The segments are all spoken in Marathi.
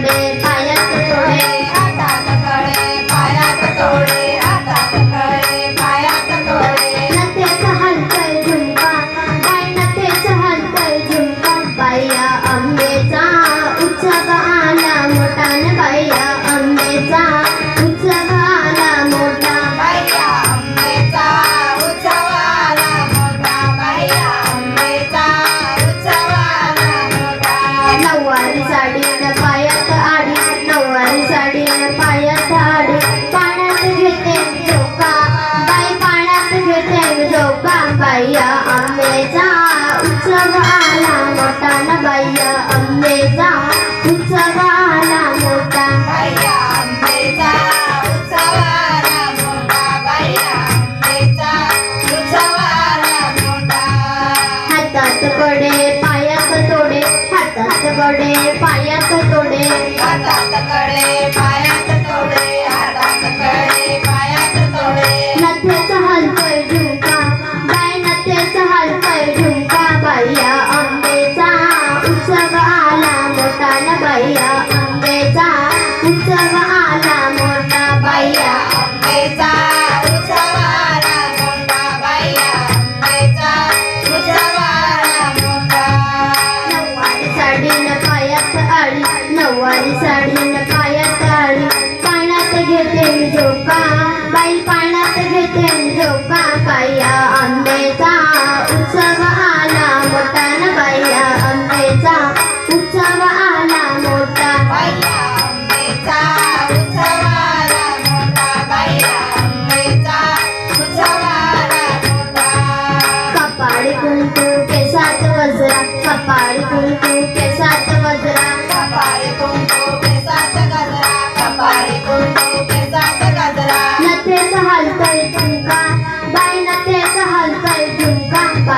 birthday. I तकडे पायात तोडे. हातात पायात तोडे हातात पायात तोडे. नथ्याचा हलकय झुंका बाय नथ्याचा हलकय झुंका बाया आंबेचा उत्सव आला मोठा ना बाया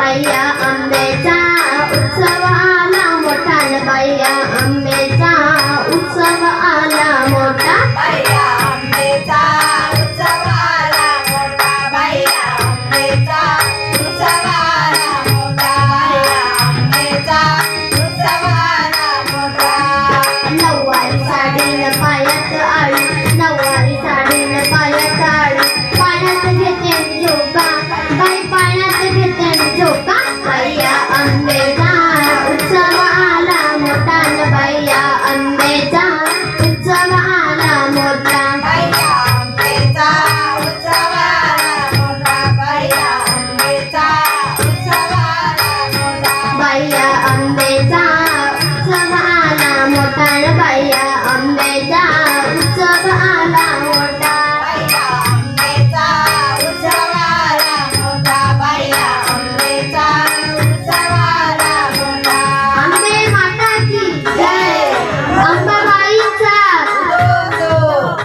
భయ్యా అంబేచా ఉత్సవాల ముఠాల భయ్యా